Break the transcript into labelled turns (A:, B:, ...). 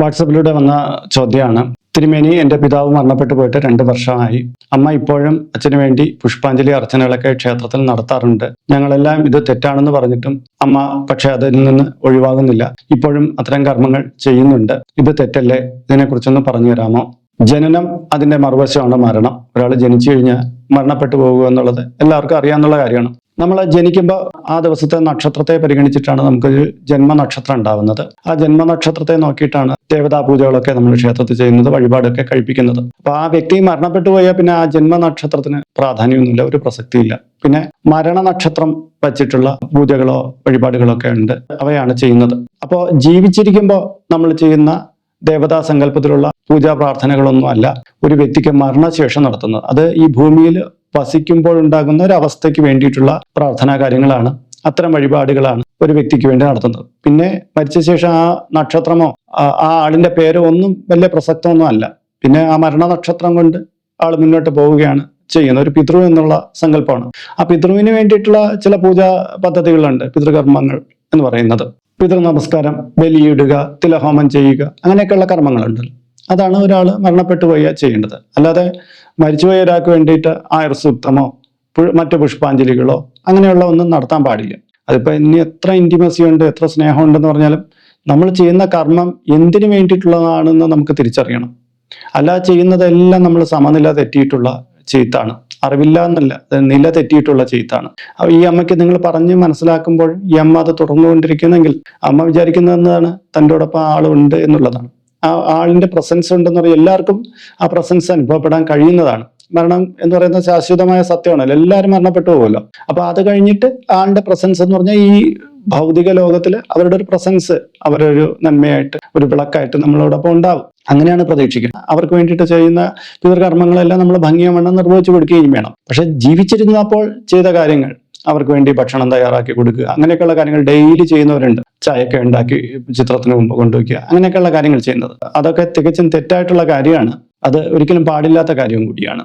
A: വാട്സപ്പിലൂടെ വന്ന ചോദ്യമാണ്. തിരുമേനി എന്റെ പിതാവ് മരണപ്പെട്ടു പോയിട്ട് രണ്ട് വർഷമായി. അമ്മ ഇപ്പോഴും അച്ഛന് വേണ്ടി പുഷ്പാഞ്ജലി അർച്ചനകളൊക്കെ ക്ഷേത്രത്തിൽ നടത്താറുണ്ട്. ഞങ്ങളെല്ലാം ഇത് തെറ്റാണെന്ന് പറഞ്ഞിട്ടും അമ്മ പക്ഷെ അതിൽ നിന്ന് ഒഴിവാകുന്നില്ല. ഇപ്പോഴും അത്തരം കർമ്മങ്ങൾ ചെയ്യുന്നുണ്ട്. ഇത് തെറ്റല്ലേ? ഇതിനെക്കുറിച്ചൊന്ന് പറഞ്ഞു തരാമോ? ജനനം അതിന്റെ മറുവശമാണ് മരണം. ഒരാൾ ജനിച്ചു കഴിഞ്ഞാൽ മരണപ്പെട്ടു പോകുക എന്നുള്ളത് എല്ലാവർക്കും അറിയാവുന്ന കാര്യമാണ്. നമ്മൾ ജനിക്കുമ്പോൾ ആ ദിവസത്തെ നക്ഷത്രത്തെ പരിഗണിച്ചിട്ടാണ് നമുക്ക് ജന്മനക്ഷത്രം ഉണ്ടാവുന്നത്. ആ ജന്മനക്ഷത്രത്തെ നോക്കിയിട്ടാണ് ദേവതാ പൂജകളൊക്കെ നമ്മൾ ക്ഷേത്രത്തിൽ ചെയ്യുന്നത് വഴിപാടൊക്കെ കഴിപ്പിക്കുന്നത്. അപ്പൊ ആ വ്യക്തി മരണപ്പെട്ടു പോയാൽ പിന്നെ ആ ജന്മനക്ഷത്രത്തിന് പ്രാധാന്യമൊന്നുമില്ല ഒരു പ്രസക്തിയില്ല. പിന്നെ മരണനക്ഷത്രം വച്ചിട്ടുള്ള പൂജകളോ വഴിപാടുകളോ ഒക്കെ ഉണ്ട് അവയാണ് ചെയ്യുന്നത്. അപ്പോൾ ജീവിച്ചിരിക്കുമ്പോൾ നമ്മൾ ചെയ്യുന്ന ദേവതാ സങ്കല്പത്തിലുള്ള പൂജാ പ്രാർത്ഥനകളൊന്നും അല്ല ഒരു വ്യക്തിക്ക് മരണശേഷം നടത്തുന്നത്. അത് ഈ ഭൂമിയിൽ വസിക്കുമ്പോഴുണ്ടാകുന്ന ഒരു അവസ്ഥയ്ക്ക് വേണ്ടിയിട്ടുള്ള പ്രാർത്ഥനാ കാര്യങ്ങളാണ്. അത്തരം വഴിപാടുകളാണ് ഒരു വ്യക്തിക്ക് വേണ്ടി നടത്തുന്നത്. പിന്നെ മരിച്ച ശേഷം ആ നക്ഷത്രമോ ആ- ആളിന്റെ പേരോ ഒന്നും വലിയ പ്രസക്തമൊന്നും അല്ല. പിന്നെ ആ മരണ നക്ഷത്രം കൊണ്ട് ആൾ മുന്നോട്ട് പോവുകയാണ് ചെയ്യുന്നത്. ഒരു പിതൃ എന്നുള്ള സങ്കല്പമാണ്. ആ പിതൃവിന് വേണ്ടിയിട്ടുള്ള ചില പൂജാ പദ്ധതികളുണ്ട് പിതൃകർമ്മങ്ങൾ എന്ന് പറയുന്നത്. പിതൃ നമസ്കാരം ബലിയിടുക തിലഹോമം ചെയ്യുക അങ്ങനെയൊക്കെയുള്ള കർമ്മങ്ങളുണ്ട് അതാണ് ഒരാൾ മരണപ്പെട്ടു പോയാൽ ചെയ്യേണ്ടത്. അല്ലാതെ മരിച്ചുപോയ ഒരാൾക്ക് വേണ്ടിയിട്ട് ആയുർസൂക്തമോ മറ്റു പുഷ്പാഞ്ജലികളോ അങ്ങനെയുള്ള ഒന്നും നടത്താൻ പാടില്ല. അതിപ്പോ ഇനി എത്ര ഇന്റിമസി ഉണ്ട് എത്ര സ്നേഹം ഉണ്ടെന്ന് പറഞ്ഞാലും നമ്മൾ ചെയ്യുന്ന കർമ്മം എന്തിനു വേണ്ടിയിട്ടുള്ളതാണെന്ന് നമുക്ക് തിരിച്ചറിയണം. അല്ലാതെ ചെയ്യുന്നതെല്ലാം നമ്മൾ സമനില തെറ്റിയിട്ടുള്ള ചെയ്ത്താണ് അറിവില്ല എന്നല്ല നില തെറ്റിയിട്ടുള്ള ചെയ്ത്താണ് ഈ അമ്മയ്ക്ക് നിങ്ങൾ പറഞ്ഞ് മനസ്സിലാക്കുമ്പോൾ ഈ അമ്മ അത് തുടർന്നുകൊണ്ടിരിക്കുന്നെങ്കിൽ അമ്മ വിചാരിക്കുന്നത് എന്താണ് തന്റെ ഒപ്പം ആളുണ്ട് എന്നുള്ളതാണ്. ആ ആളിന്റെ പ്രസൻസ് ഉണ്ടെന്ന് പറയും എല്ലാവർക്കും ആ പ്രസൻസ് അനുഭവപ്പെടാൻ കഴിയുന്നതാണ്. മരണം എന്ന് പറയുന്ന ശാശ്വതമായ സത്യമാണല്ലോ. എല്ലാവരും മരണപ്പെട്ടു പോകുമല്ലോ. അപ്പൊ അത് കഴിഞ്ഞിട്ട് ആളിന്റെ പ്രസൻസ് എന്ന് പറഞ്ഞാൽ ഈ ഭൗതിക ലോകത്തിൽ അവരുടെ ഒരു പ്രസൻസ് അവരുടെ ഒരു നന്മയായിട്ട് ഒരു വിളക്കായിട്ട് നമ്മളോടൊപ്പം ഉണ്ടാവും. അങ്ങനെയാണ് പ്രതീക്ഷിക്കുന്നത്. അവർക്ക് വേണ്ടിയിട്ട് ചെയ്യുന്ന പിതൃകർമ്മങ്ങളെല്ലാം നമ്മൾ ഭംഗിയവണ്ണം നിർവഹിച്ചു കൊടുക്കുകയും വേണം. പക്ഷെ ജീവിച്ചിരുന്നപ്പോൾ ചെയ്ത കാര്യങ്ങൾ അവർക്ക് വേണ്ടി ഭക്ഷണം തയ്യാറാക്കി കൊടുക്കുക. അങ്ങനെയൊക്കെയുള്ള കാര്യങ്ങൾ ഡെയിലി ചെയ്യുന്നവരുണ്ട്. ചായയൊക്കെ ഉണ്ടാക്കി ചിത്രത്തിന് മുമ്പ് കൊണ്ടുവയ്ക്കുക. അങ്ങനെയൊക്കെയുള്ള കാര്യങ്ങൾ ചെയ്യുന്നത്. അതൊക്കെ തികച്ചും തെറ്റായിട്ടുള്ള കാര്യമാണ്. അത് ഒരിക്കലും പാടില്ലാത്ത കാര്യവും കൂടിയാണ്.